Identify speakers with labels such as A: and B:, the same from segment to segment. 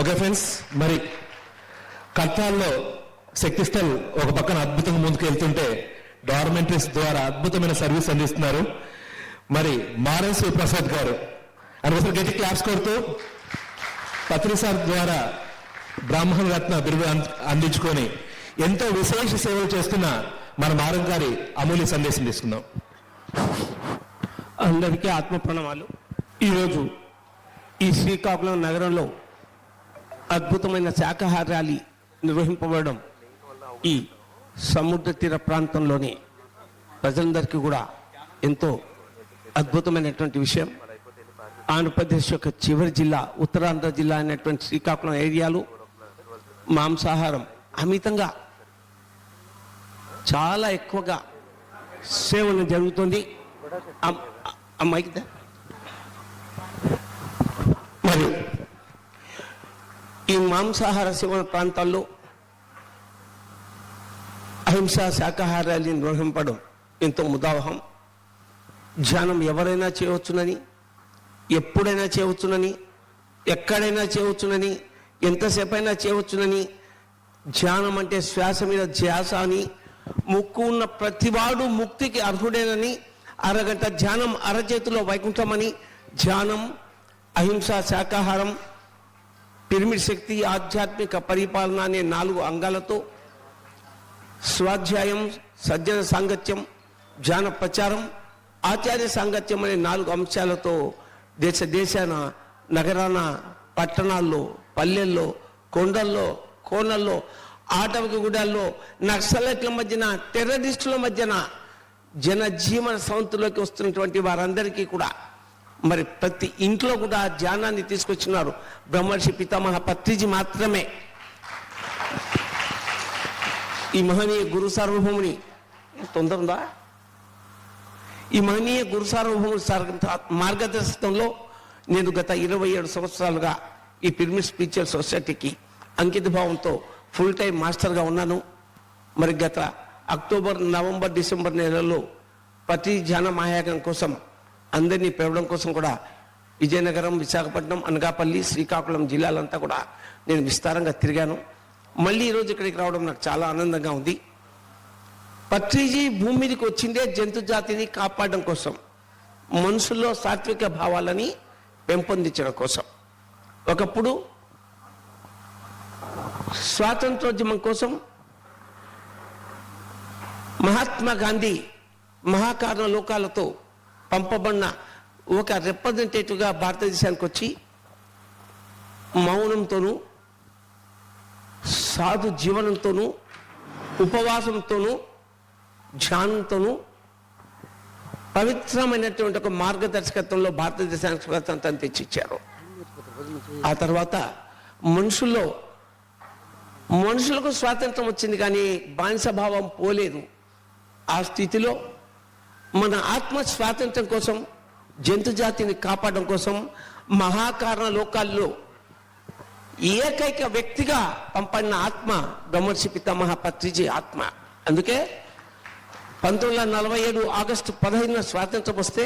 A: Okay friends మరి కట్టాల్లో శక్తిస్థల్ ఒక పక్కన అద్భుతంగా ముందుకు వెళ్తుంటే డార్మెంటరీస్ ద్వారా అద్భుతమైన సర్వీస్ అందిస్తున్నారు. మరి మారన్ శివప్రసాద్ గారు అని ఒకసారి గట్టి క్లాప్స్ కొడుతూ పత్రిసార్ ద్వారా బ్రాహ్మణ రత్న బిరుదు అందించుకొని ఎంతో విశేష సేవలు చేస్తున్న మన మారం గారి అమూల్య సందేశం తీసుకుందాం.
B: అందరికీ ఆత్మ ప్రణామాలు ఈరోజు ఈ శ్రీకాకుళం నగరంలో అద్భుతమైన శాకాహార ర్యాలీ నిర్వహింపబడడం ఈ సముద్ర తీర ప్రాంతంలోని ప్రజలందరికీ కూడా ఎంతో అద్భుతమైనటువంటి విషయం. ఆంధ్రప్రదేశ్ యొక్క చివరి జిల్లా ఉత్తరాంధ్ర జిల్లా అనేటువంటి శ్రీకాకుళం ఏరియాలు మాంసాహారం అమితంగా చాలా ఎక్కువగా సేవన జరుగుతుంది. అమ్మాయికి దా. మరి ఈ మాంసాహార సేవన ప్రాంతాల్లో అహింసా శాకాహారాన్ని నిర్వహింపడం ఎంతో ముదావహం. ధ్యానం ఎవరైనా చేయవచ్చునని ఎప్పుడైనా చేయవచ్చునని ఎక్కడైనా చేయవచ్చునని ఎంతసేపైనా చేయవచ్చునని ధ్యానం అంటే శ్వాస మీద ధ్యాస అని ముక్కు ఉన్న ప్రతివాడు ముక్తికి అర్హుడేనని అరగంట ధ్యానం అరచేతిలో వైకుంఠమని ధ్యానం అహింస శాకాహారం పిరమిడ్ శక్తి ఆధ్యాత్మిక పరిపాలన అనే నాలుగు అంగాలతో స్వాధ్యాయం సజ్జన సాంగత్యం జ్ఞాన ప్రచారం ఆచార్య సాంగత్యం అనే నాలుగు అంశాలతో దేశ దేశాన నగరాన పట్టణాల్లో పల్లెల్లో కొండల్లో కోనల్లో ఆటవిక గుడాల్లో నక్సలైట్ల మధ్యన టెర్రరిస్టుల మధ్యన జనజీవన సంతులోకి వస్తున్నటువంటి వారందరికీ కూడా మరి ప్రతి ఇంట్లో కూడా ధ్యానాన్ని తీసుకొచ్చినారు. బ్రహ్మర్షి పితామహ పత్రిజీ మాత్రమే. ఈ మహనీయ గురు సార్వభౌముని తొందర ఉందా? ఈ మహనీయ గురు సార్వభౌముని మార్గదర్శకంలో నేను గత ఇరవై ఏడు సంవత్సరాలుగా ఈ పిరమిడ్ స్పిరిచువల్ సొసైటీకి అంకిత భావంతో ఫుల్ టైం మాస్టర్గా ఉన్నాను. మరి గత అక్టోబర్ నవంబర్ డిసెంబర్ నెలలో ప్రతి జన మహాయాగం కోసం అందరినీ పెరగడం కోసం కూడా విజయనగరం విశాఖపట్నం అనకాపల్లి శ్రీకాకుళం జిల్లాలంతా కూడా నేను విస్తారంగా తిరిగాను. మళ్ళీ ఈరోజు ఇక్కడికి రావడం నాకు చాలా ఆనందంగా ఉంది. పత్రిజీ భూమి మీదకి వచ్చిందే జంతు జాతిని కాపాడడం కోసం మనుషుల్లో సాత్విక భావాలని పెంపొందించడం కోసం. ఒకప్పుడు స్వాతంత్రోద్యమం కోసం మహాత్మా గాంధీ మహాకారణ లోకాలతో పంపబడిన ఒక రిప్రజెంటేటివ్గా భారతదేశానికి వచ్చి మౌనంతోనూ సాధు జీవనంతోనూ ఉపవాసంతోనూ ధ్యానంతోనూ పవిత్రమైనటువంటి ఒక మార్గదర్శకత్వంలో భారతదేశానికి స్వాతంత్రం తెచ్చిచ్చారు. ఆ తర్వాత మనుషుల్లో మనుషులకు స్వాతంత్రం వచ్చింది కానీ బానిసభావం పోలేదు. ఆ స్థితిలో మన ఆత్మ స్వాతంత్రం కోసం జంతు జాతిని కాపాడడం కోసం మహాకారణ లోకాల్లో ఏకైక వ్యక్తిగా పంపడిన ఆత్మ బ్రహ్మర్షి పితామహ పత్రిజీ ఆత్మ. అందుకే పంతొమ్మిది వందల నలభై ఏడు ఆగస్టు పదహైదున స్వాతంత్రం వస్తే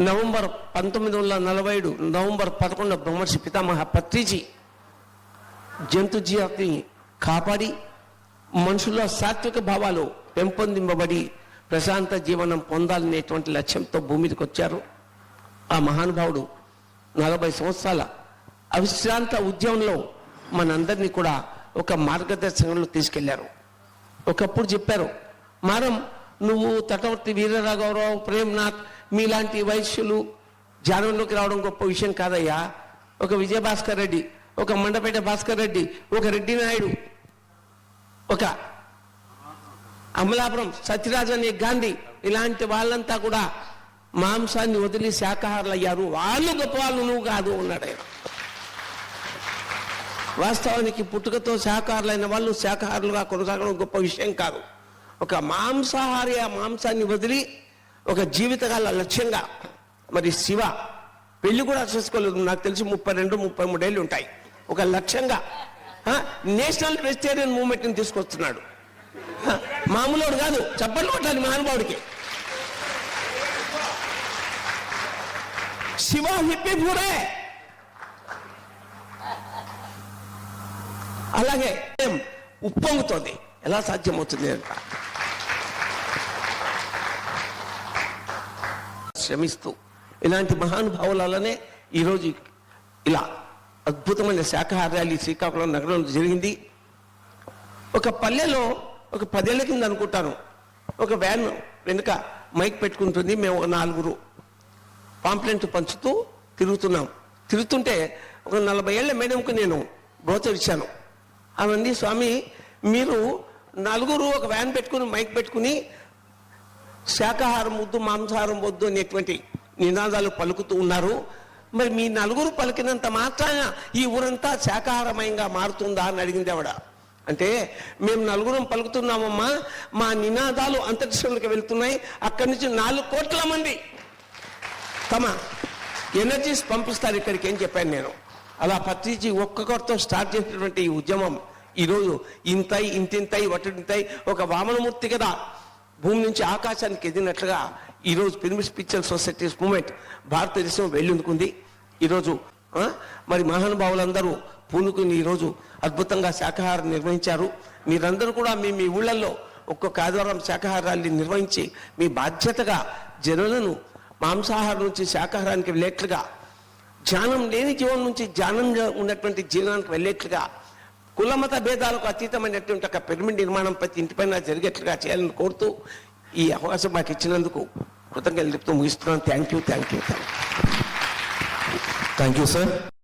B: నవంబర్ పంతొమ్మిది వందల నలభై ఏడు నవంబర్ పదకొండు బ్రహ్మర్షి పితామహ పత్రిజీ జంతు జాతిని కాపాడి మనుషుల్లో సాత్విక భావాలు పెంపొందింపబడి ప్రశాంత జీవనం పొందాలనేటువంటి లక్ష్యంతో భూమి మీదకి వచ్చారు. ఆ మహానుభావుడు నలభై సంవత్సరాల అవిశ్రాంత ఉద్యమంలో మనందరినీ కూడా ఒక మార్గదర్శనంలో తీసుకెళ్ళారు. ఒకప్పుడు చెప్పారు మారం నువ్వు తటవర్తి వీరరాఘవరావు ప్రేమ్నాథ్ మీలాంటి వైశ్యులు ధ్యానంలోకి రావడం గొప్ప విషయం కాదయ్యా. ఒక విజయభాస్కర్ రెడ్డి ఒక మండపేట భాస్కర్ రెడ్డి ఒక రెడ్డి నాయుడు ఒక అమలాపురం సత్యరాజని గాంధీ ఇలాంటి వాళ్ళంతా కూడా మాంసాన్ని వదిలి శాకాహారులు అయ్యారు వాళ్ళు గొప్ప వాళ్ళు నువ్వు కాదు ఉన్నాడు వాస్తవానికి పుట్టుకతో శాకాహారులైన వాళ్ళు శాకాహారులుగా కొనసాగడం గొప్ప విషయం కాదు. ఒక మాంసాహారి ఆ మాంసాన్ని వదిలి ఒక జీవితకాల లక్ష్యంగా మరి శివ పెళ్ళి కూడా చేసుకోలేదు. నాకు తెలిసి ముప్పై రెండు ముప్పై మూడేళ్ళు ఉంటాయి. ఒక లక్ష్యంగా నేషనల్ వెజిటేరియన్ మూమెంట్ని తీసుకొస్తున్నాడు. మామూలు కాదు. చెప్పండి కొట్టాలి మహానుభావుడికి. శివ హిప్పి పూరే అలాగే ఉప్పొంగుతోంది. ఎలా సాధ్యమవుతుంది అంట. శ్రమిస్తూ. ఇలాంటి మహానుభావులనే ఈరోజు ఇలా అద్భుతమైన శాఖ ర్యాలీ శ్రీకాకుళం నగరంలో జరిగింది. ఒక పల్లెలో ఒక పదేళ్ళ కింద అనుకుంటాను. ఒక వ్యాన్ వెనుక మైక్ పెట్టుకుంటుంది. మేము ఒక నాలుగురు పాంప్లెంట్ పంచుతూ తిరుగుతున్నాం. తిరుగుతుంటే ఒక నలభై ఏళ్ళ మేడంకు నేను బ్రోచర్ ఇచ్చాను. అవన్నీ స్వామి మీరు నలుగురు ఒక వ్యాన్ పెట్టుకుని మైక్ పెట్టుకుని శాకాహారం వద్దు మాంసాహారం వద్దు అనేటువంటి నినాదాలు పలుకుతూ ఉన్నారు. మరి మీ నలుగురు పలికినంత మాత్రాన ఈ ఊరంతా శాకాహారమయంగా మారుతుందా? అని అడిగింది ఆవిడ. అంటే మేము నలుగురం పలుకుతున్నామమ్మా మా నినాదాలు అంతరిక్షంలోకి వెళ్తున్నాయి. అక్కడి నుంచి నాలుగు కోట్ల మంది తమ ఎనర్జీస్ పంపిస్తారు ఇక్కడికి ఏం చెప్పాను నేను. అలా పత్రిజీ ఒక్కొక్కరితో స్టార్ట్ చేసినటువంటి ఈ ఉద్యమం ఈరోజు ఇంతై ఇంతింతై వటుంతై ఒక వామనమూర్తి కదా. భూమి నుంచి ఆకాశానికి ఎదిగినట్లుగా ఈరోజు పిరమిడ్ పిక్చర్ సొసైటీస్ మూమెంట్ భారతదేశం వెళ్ళుందుకుంది. ఈరోజు మరి మహానుభావులందరూ పూనుకుని ఈరోజు అద్భుతంగా శాఖాహారం నిర్వహించారు. మీరందరూ కూడా మీ మీ ఊళ్ళల్లో ఒక్కొక్క ఆదివారం శాఖాహారాన్ని నిర్వహించి మీ బాధ్యతగా జనులను మాంసాహారం నుంచి శాకాహారానికి వెళ్ళేట్లుగా ధ్యానం లేని జీవనం నుంచి ధ్యానంగా ఉన్నటువంటి జీవనానికి వెళ్ళేట్లుగా కులమత భేదాలకు అతీతమైనటువంటి ఒక పిరమిడ్ నిర్మాణం ప్రతి ఇంటిపైన జరిగేట్లుగా చేయాలని కోరుతూ ఈ అవకాశం మాకు ఇచ్చినందుకు కృతజ్ఞతలు చెప్తూ ముగిస్తున్నాను. Thank you thank you thank you
A: thank you sir